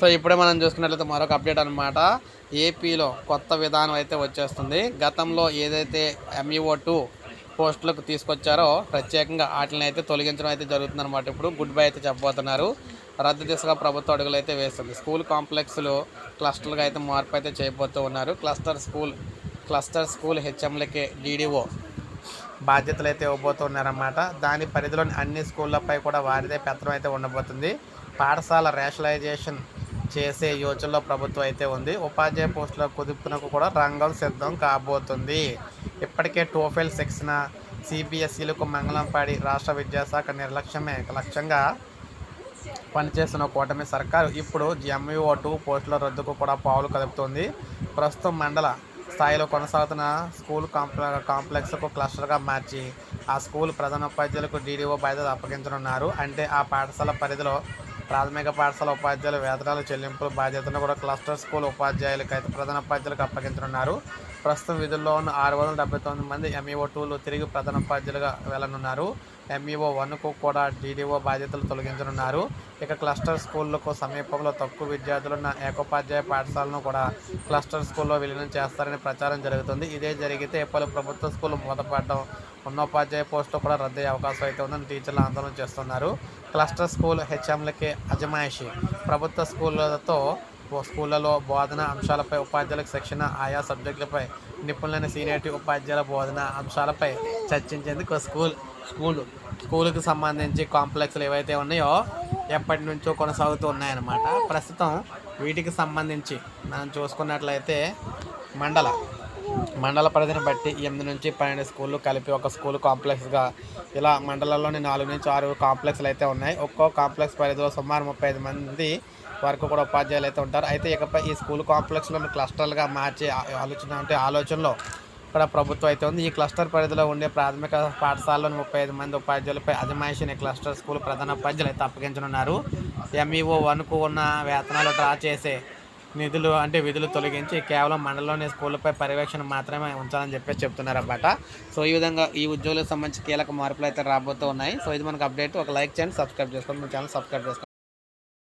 So ఇప్పుడే మనం చూసుకున్నట్లయితే మరొక అప్డేట్ అనమాట ఏపీలో కొత్త విధానం అయితే వచ్చేస్తుంది. గతంలో ఏదైతే ఎంఈఓ టూ పోస్టులకు తీసుకొచ్చారో ప్రత్యేకంగా వాటిని అయితే తొలగించడం అయితే జరుగుతుంది అనమాట ఇప్పుడు గుడ్ బై అయితే చెప్పబోతున్నారు. రద్దు దిశగా ప్రభుత్వ అడుగులు అయితే వేస్తుంది. స్కూల్ కాంప్లెక్స్లు క్లస్టర్లుగా అయితే మార్పు అయితే చేయబోతూ ఉన్నారు. క్లస్టర్ స్కూల్ క్లస్టర్ స్కూల్ హెచ్ఎంలకే డీడీఓ బాధ్యతలు అయితే ఇవ్వబోతున్నారన్నమాట దాని పరిధిలోని అన్ని స్కూళ్ళపై కూడా వారిదే పెత్తనం అయితే ఉండబోతుంది. పాఠశాల రేషనలైజేషన్ చేసే యోచనలో ప్రభుత్వం అయితే ఉంది. ఉపాధ్యాయ పోస్టుల కుదుపునకు కూడా రంగం సిద్ధం కాబోతుంది. ఇప్పటికే టోఫెల్ శిక్షణ సిబిఎస్ఈలకు మంగళంపాడి రాష్ట్ర విద్యాశాఖ నిర్లక్ష్యమే. లక్ష్యంగా పనిచేస్తున్న కూటమి సర్కారు ఇప్పుడు ఎంఈఓ టూ పోస్టుల రద్దుకు కూడా పావులు కదుపుతుంది. ప్రస్తుతం మండల స్థాయిలో కొనసాగుతున్న స్కూల్ కాంప్లె కాంప్లెక్స్కు క్లస్టర్గా మార్చి ఆ స్కూల్ ప్రధానోపాధ్యాయులకు డీడీఓ బాధ్యత అప్పగించనున్నారు. అంటే ఆ పాఠశాల పరిధిలో ప్రాథమిక పాఠశాల ఉపాధ్యాయుల వేతనాల చెల్లింపుల బాధ్యతను కూడా క్లస్టర్ స్కూల్ ఉపాధ్యాయులకు అయితే ప్రధానోపాధ్యాయులకు అప్పగించనున్నారు. ప్రస్తుతం విధుల్లో ఉన్న ఆరు వందల డెబ్బై తొమ్మిది మంది ఎంఈఓ టూలు తిరిగి ప్రధానోపాధ్యాయులుగా వెళ్ళనున్నారు ఎంఈఓ వన్కు కూడా డీడీఓ బాధ్యతలు తొలగించనున్నారు. ఇక క్లస్టర్ స్కూళ్ళకు సమీపంలో తక్కువ విద్యార్థులున్న ఏకోపాధ్యాయ పాఠశాలను కూడా క్లస్టర్ స్కూల్లో విలీనం చేస్తారని ప్రచారం జరుగుతుంది. ఇదే జరిగితే పలు ప్రభుత్వ స్కూల్ మూతపడడం ఉన్నోపాధ్యాయ పోస్టులు కూడా రద్దయ్యే అవకాశం అయితే ఉందని టీచర్లు ఆందోళన చేస్తున్నారు. క్లస్టర్ స్కూల్ హెచ్ఎంలకి అజమాయిషి. ప్రభుత్వ స్కూళ్ళతో స్కూళ్ళలో బోధన అంశాలపై ఉపాధ్యాయులకు శిక్షణ ఆయా సబ్జెక్టులపై నిపుణులైన సీనియర్టీ ఉపాధ్యాయుల బోధన అంశాలపై చర్చించేందుకు స్కూల్ స్కూల్ స్కూల్కి సంబంధించి కాంప్లెక్స్లు ఏవైతే ఉన్నాయో ఎప్పటి నుంచో కొనసాగుతూ ఉన్నాయన్నమాట. ప్రస్తుతం వీటికి సంబంధించి మనం చూసుకున్నట్లయితే మండల మండల పరిధిని బట్టి ఎనిమిది నుంచి పన్నెండు స్కూళ్ళు కలిపి ఒక స్కూల్ కాంప్లెక్స్గా. ఇలా మండలంలోని నాలుగు నుంచి ఆరు కాంప్లెక్స్లు అయితే ఉన్నాయి. ఒక్కో కాంప్లెక్స్ పరిధిలో సుమారు ముప్పై ఐదు మంది వరకు కూడా ఉపాధ్యాయులు అయితే ఉంటారు. అయితే ఇకపై ఈ స్కూల్ కాంప్లెక్స్లను క్లస్టర్లుగా మార్చే ఆలోచన అంటే ఆలోచనలో ఇక్కడ ప్రభుత్వం అయితే ఉంది. ఈ క్లస్టర్ పరిధిలో ఉండే ప్రాథమిక పాఠశాలలోని ముప్పై ఐదు మంది ఉపాధ్యాయులపై అజమాయిషిని క్లస్టర్ స్కూల్ ప్రధాన ఉపాధ్యాయులు అయితే అప్పగించనున్నారు. ఎంఈఓ వన్కు ఉన్న వేతనాలు డ్రా చేసే నిధులు అంటే విధులు తొలగించి కేవలం మండలంలోని స్కూళ్ళపై పర్యవేక్షణ మాత్రమే ఉంచాలని చెప్పేసి చెప్తున్నారన్నమాట. సో ఈ విధంగా ఈ ఉద్యోగులకు సంబంధించి కీలక మార్పులు అయితే రాబోతూ ఉన్నాయి. సో ఇది మనకు అప్డేట్. ఒక లైక్ చేయండి సబ్స్క్రైబ్ చేసుకోండి. మన ఛానల్ సబ్స్క్రైబ్ చేసుకోండి.